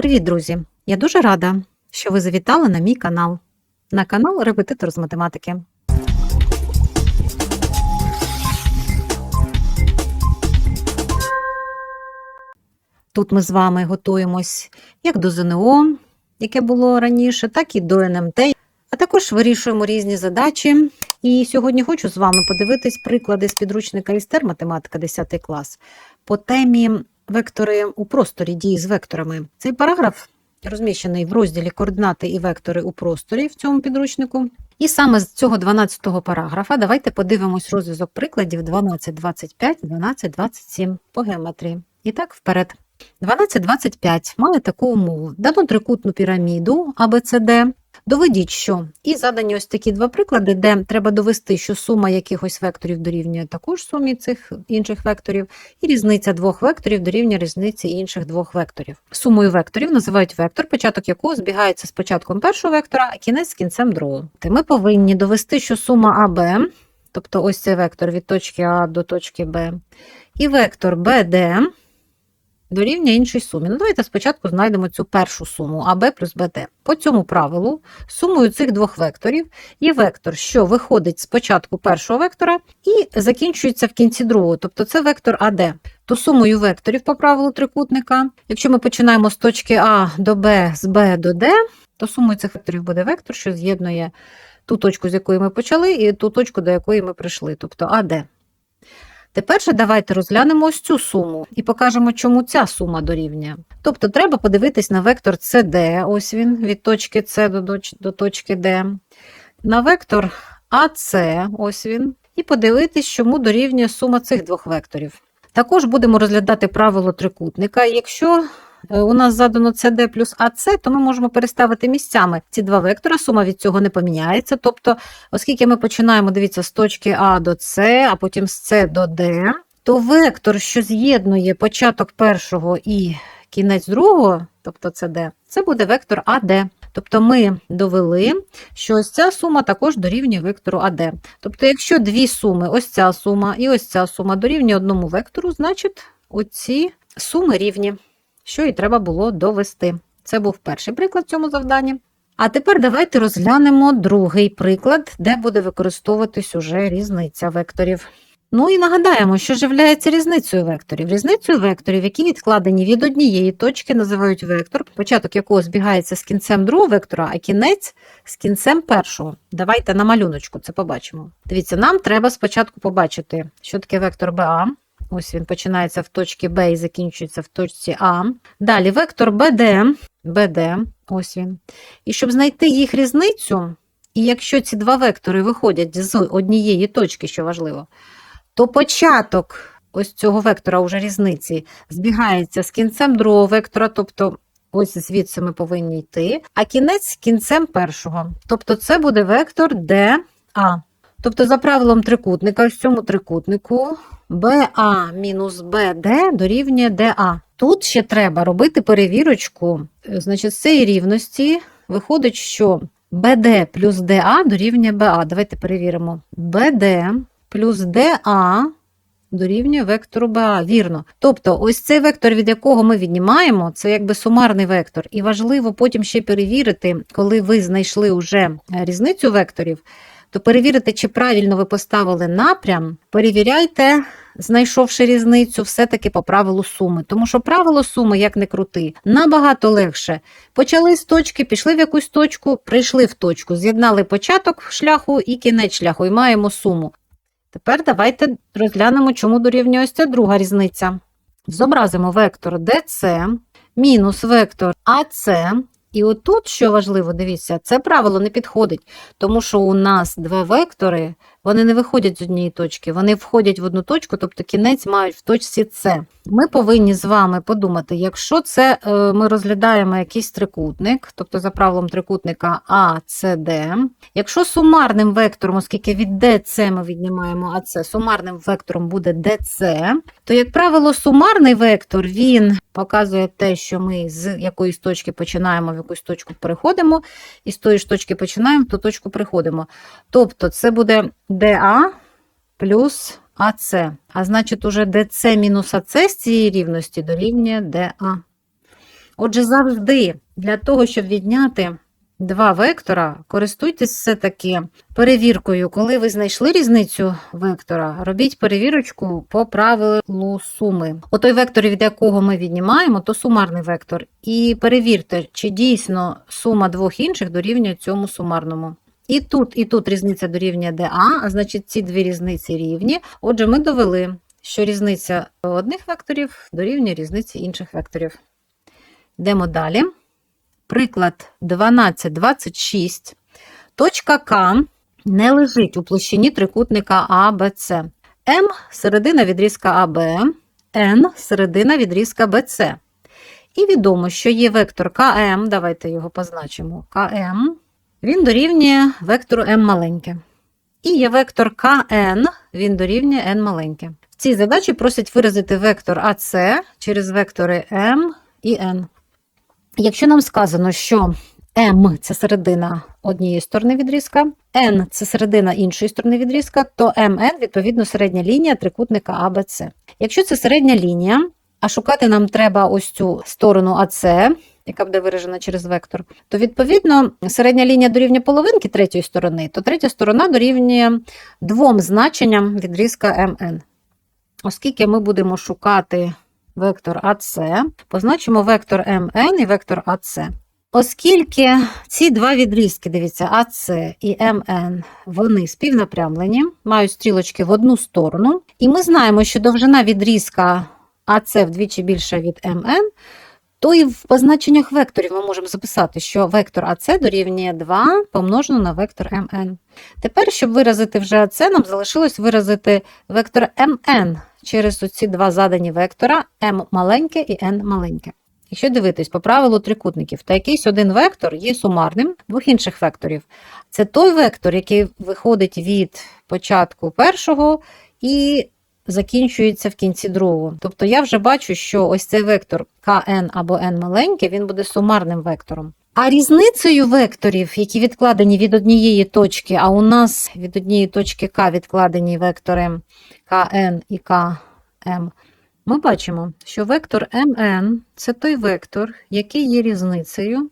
Привіт, друзі! Я дуже рада, що ви завітали на мій канал, на канал Репетитор з математики. Тут ми з вами готуємось як до ЗНО, яке було раніше, так і до НМТ, а також вирішуємо різні задачі. І сьогодні хочу з вами подивитись приклади з підручника Істер математика 10 клас по темі вектори у просторі дії з векторами. Цей параграф розміщений в розділі координати і вектори у просторі в цьому підручнику. І саме з цього 12-го параграфа давайте подивимось розв'язок прикладів 12.25, 12.27 по геометрії. І так, вперед. 12.25 мали таку умову. Дано трикутну піраміду ABCD. Доведіть, що і задані ось такі два приклади, де треба довести, що сума якихось векторів дорівнює також сумі цих інших векторів, і різниця двох векторів дорівнює різниці інших двох векторів. Сумою векторів називають вектор, початок якого збігається з початком першого вектора, а кінець з кінцем другого. Та Ми повинні довести, що сума АБ, тобто ось цей вектор від точки А до точки Б, і вектор БД дорівнює іншій сумі. Ну, давайте спочатку знайдемо цю першу суму АБ плюс БД. По цьому правилу сумою цих двох векторів є вектор, що виходить з початку першого вектора і закінчується в кінці другого, тобто це вектор АД. То сумою векторів по правилу трикутника, якщо ми починаємо з точки А до Б, з Б до Д, то сумою цих векторів буде вектор, що з'єднує ту точку, з якої ми почали, і ту точку, до якої ми прийшли, тобто АД. Тепер же давайте розглянемо ось цю суму і покажемо, чому ця сума дорівнює. Тобто треба подивитись на вектор CD, ось він, від точки С до, до точки D, на вектор АС, ось він, і подивитись, чому дорівнює сума цих двох векторів. Також будемо розглядати правило трикутника. Якщо у нас задано CD плюс АС, то ми можемо переставити місцями ці два вектора, сума від цього не поміняється. Тобто, оскільки ми починаємо, дивіться, з точки А до С, а потім з С до Д, то вектор, що з'єднує початок першого і кінець другого, тобто це це буде вектор АД. Тобто ми довели, що ось ця сума також дорівнює вектору АД. Тобто, якщо дві суми, ось ця сума і ось ця сума дорівнює одному вектору, значить оці суми рівні, що і треба було довести. Це був перший приклад в цьому завданні. А тепер давайте розглянемо другий приклад, де буде використовуватись уже різниця векторів. Ну і нагадаємо, що ж являється різницею векторів. Різницею векторів, які відкладені від однієї точки, називають вектор, початок якого збігається з кінцем другого вектора, а кінець з кінцем першого. Давайте на малюночку це побачимо. Дивіться, нам треба спочатку побачити, що таке вектор БА. Ось він починається в точці Б і закінчується в точці А. Далі вектор БД, БД, ось він. І щоб знайти їх різницю, і якщо ці два вектори виходять з однієї точки, що важливо, то початок ось цього вектора уже різниці збігається з кінцем другого вектора, тобто ось звідси ми повинні йти, а кінець з кінцем першого. Тобто це буде вектор DA. Тобто, за правилом трикутника, в цьому трикутнику BA мінус BD дорівнює DA. Тут ще треба робити перевірочку. Е, Значить, з цієї рівності виходить, що BD плюс DA дорівнює BA. Давайте перевіримо. BD плюс DA дорівнює вектору BA. Вірно. Тобто, ось цей вектор, від якого ми віднімаємо, це якби сумарний вектор. І важливо потім ще перевірити, коли ви знайшли вже різницю векторів, то перевірити, чи правильно ви поставили напрям, перевіряйте, знайшовши різницю, все-таки по правилу суми. Тому що правило суми, як не крути, набагато легше. Почали з точки, пішли в якусь точку, прийшли в точку, з'єднали початок шляху і кінець шляху, і маємо суму. Тепер давайте розглянемо, чому дорівнює ось ця друга різниця. Зобразимо вектор DC мінус вектор AC. І отут, що важливо, дивіться, це правило не підходить, тому що у нас два вектори, вони не виходять з однієї точки, вони входять в одну точку, тобто кінець мають в точці С. Ми повинні з вами подумати, якщо це е, ми розглядаємо якийсь трикутник, тобто за правилом трикутника ACD, якщо сумарним вектором, оскільки від DC ми віднімаємо АЦ, сумарним вектором буде DC, то, як правило, сумарний вектор він показує те, що ми з якоїсь точки починаємо, в якусь точку переходимо, і з тої ж точки починаємо, в ту точку приходимо. Тобто це буде DA плюс АС. А значить, уже DC мінус АС з цієї рівності дорівнює DA. Отже, завжди для того, щоб відняти два вектора, користуйтесь все-таки перевіркою. Коли ви знайшли різницю вектора, робіть перевірочку по правилу суми. Отой вектор, від якого ми віднімаємо, то сумарний вектор. І перевірте, чи дійсно сума двох інших дорівнює цьому сумарному. І тут, і тут різниця дорівнює ДА, а значить ці дві різниці рівні. Отже, ми довели, що різниця одних векторів дорівнює різниці інших векторів. Йдемо далі. Приклад 12,26. Точка К не лежить у площині трикутника АБЦ. М середина відрізка АБ, Н середина відрізка БЦ. І відомо, що є вектор КМ, давайте його позначимо. КМ, він дорівнює вектору М маленьке. І є вектор КН, він дорівнює N маленьке. В цій задачі просять виразити вектор АС через вектори М і N. Якщо нам сказано, що М це середина однієї сторони відрізка, N це середина іншої сторони відрізка, то MN відповідно середня лінія трикутника ABC. Якщо це середня лінія, а шукати нам треба ось цю сторону АС, яка буде виражена через вектор, то відповідно середня лінія дорівнює половинки третьої сторони, то третя сторона дорівнює двом значенням відрізка МН. Оскільки ми будемо шукати вектор АС, позначимо вектор МН і вектор АС. Оскільки ці два відрізки, дивіться, АС і МН, вони співнапрямлені, мають стрілочки в одну сторону, і ми знаємо, що довжина відрізка АС вдвічі більша від МН, то і в позначеннях векторів ми можемо записати, що вектор АС дорівнює 2 помножено на вектор МН. Тепер, щоб виразити вже АС, нам залишилось виразити вектор МН через оці два задані вектора М маленьке і N маленьке. Якщо дивитись по правилу трикутників, то якийсь один вектор є сумарним двох інших векторів. Це той вектор, який виходить від початку першого і закінчується в кінці другого. Тобто я вже бачу, що ось цей вектор КН або n маленьке, він буде сумарним вектором. А різницею векторів, які відкладені від однієї точки, а у нас від однієї точки К відкладені вектори КН і КМ, ми бачимо, що вектор МН це той вектор, який є різницею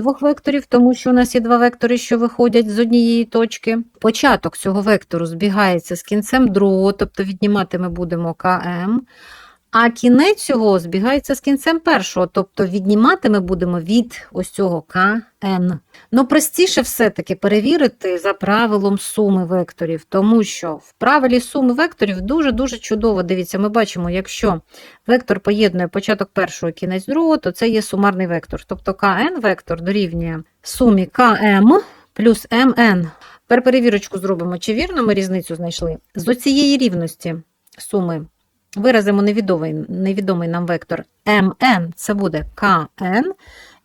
двох векторів, тому що у нас є два вектори, що виходять з однієї точки. Початок цього вектору збігається з кінцем другого, тобто віднімати ми будемо КМ. А кінець цього збігається з кінцем першого, тобто віднімати ми будемо від ось цього КН. Ну, простіше все-таки перевірити за правилом суми векторів, тому що в правилі суми векторів дуже-дуже чудово. Дивіться, ми бачимо, якщо вектор поєднує початок першого кінець другого, то це є сумарний вектор. Тобто КН вектор дорівнює сумі КМ плюс МН. Тепер перевірочку зробимо, чи вірно ми різницю знайшли. З оцієї рівності суми. Виразимо невідомий невідомий нам вектор mn, це буде kn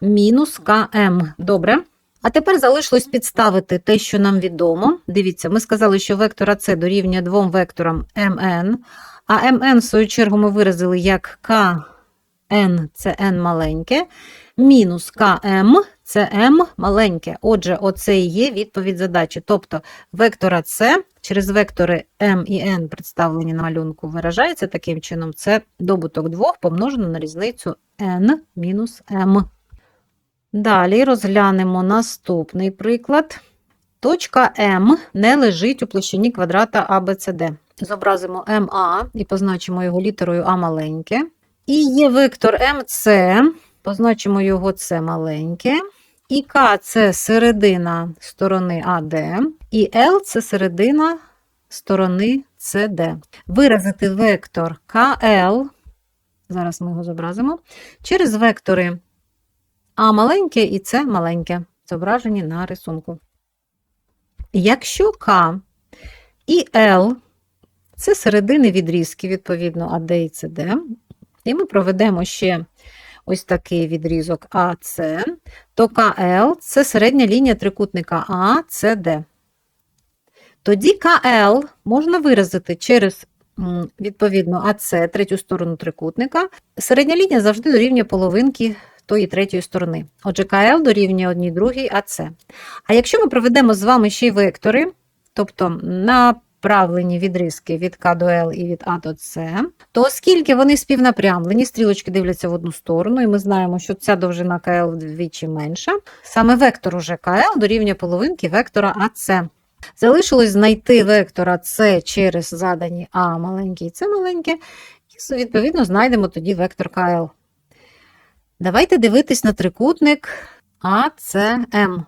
мінус km. Добре. А тепер залишилось підставити те, що нам відомо. Дивіться, ми сказали, що вектор АС дорівнює двом векторам mn, а mn, в свою чергу, ми виразили як kn, це n маленьке, мінус km, це m маленьке. Отже, оце і є відповідь задачі. Тобто вектор АС через вектори m і n, представлені на малюнку, виражається таким чином, це добуток двох помножено на різницю n мінус m. Далі розглянемо наступний приклад. Точка М не лежить у площині квадрата ABCD. Зобразимо МА і позначимо його літерою А маленьке. І є вектор МС, позначимо його С маленьке. І К це середина сторони АД, і L це середина сторони CD. Виразити вектор КЛ, зараз ми його зобразимо, через вектори А маленьке і С маленьке, зображені на рисунку. Якщо К і L це середини відрізки, відповідно, АД і СД, і ми проведемо ще ось такий відрізок АС, то КЛ це середня лінія трикутника АЦД. Тоді КЛ можна виразити через, відповідно, АС, третю сторону трикутника. Середня лінія завжди дорівнює половинки тої третьої сторони. Отже, КЛ дорівнює одній другій АС. А якщо ми проведемо з вами ще й вектори, тобто на співнапрямлені відрізки від К до Л і від А до С, то оскільки вони співнапрямлені, стрілочки дивляться в одну сторону, і ми знаємо, що ця довжина КЛ вдвічі менша, саме вектор уже КЛ дорівнює половинки вектора АС. Залишилось знайти вектора С через задані А маленьке і С маленьке, і відповідно знайдемо тоді вектор КЛ. Давайте дивитись на трикутник АЦМ.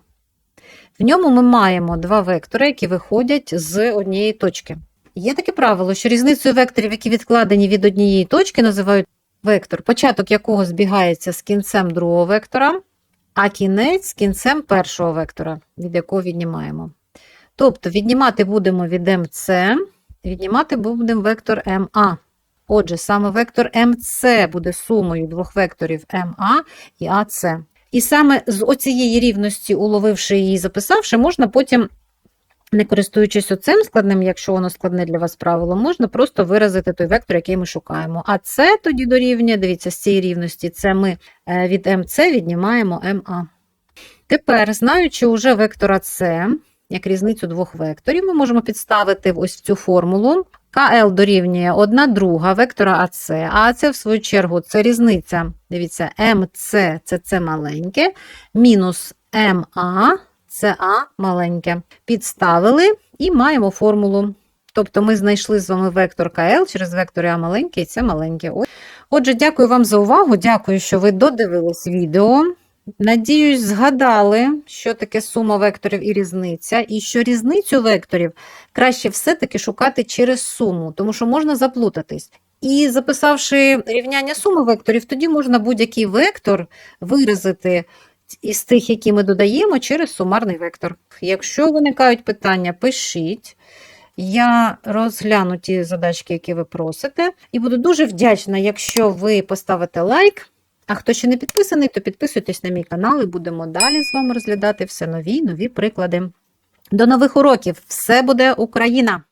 В ньому ми маємо два вектори, які виходять з однієї точки. Є таке правило, що різницею векторів, які відкладені від однієї точки, називають вектор, початок якого збігається з кінцем другого вектора, а кінець з кінцем першого вектора, від якого віднімаємо. Тобто віднімати будемо від МЦ, віднімати будемо вектор МА. Отже, саме вектор МЦ буде сумою двох векторів МА і АЦ. І саме з оцієї рівності, уловивши її і записавши, можна потім, не користуючись оцим складним, якщо воно складне для вас правило, можна просто виразити той вектор, який ми шукаємо. А це тоді дорівнює, дивіться, з цієї рівності, це ми е, від МЦ віднімаємо МА. Тепер, знаючи вже вектора С, як різницю двох векторів, ми можемо підставити ось цю формулу. КЛ дорівнює 1 друга вектора АС, а АС, в свою чергу, це різниця. Дивіться, МЦ це це маленьке, мінус МА це А маленьке. Підставили і маємо формулу. Тобто ми знайшли з вами вектор КЛ через вектор А маленьке і це маленьке. Отже, дякую вам за увагу. Дякую, що ви додивились відео. Надіюсь, згадали, що таке сума векторів і різниця, і що різницю векторів краще все-таки шукати через суму, тому що можна заплутатись. І записавши рівняння суми векторів, тоді можна будь-який вектор виразити із тих, які ми додаємо, через сумарний вектор. Якщо виникають питання, пишіть. Я розгляну ті задачки, які ви просите, і буду дуже вдячна, якщо ви поставите лайк. А хто ще не підписаний, то підписуйтесь на мій канал і будемо далі з вами розглядати все нові нові приклади. До нових уроків! Все буде Україна!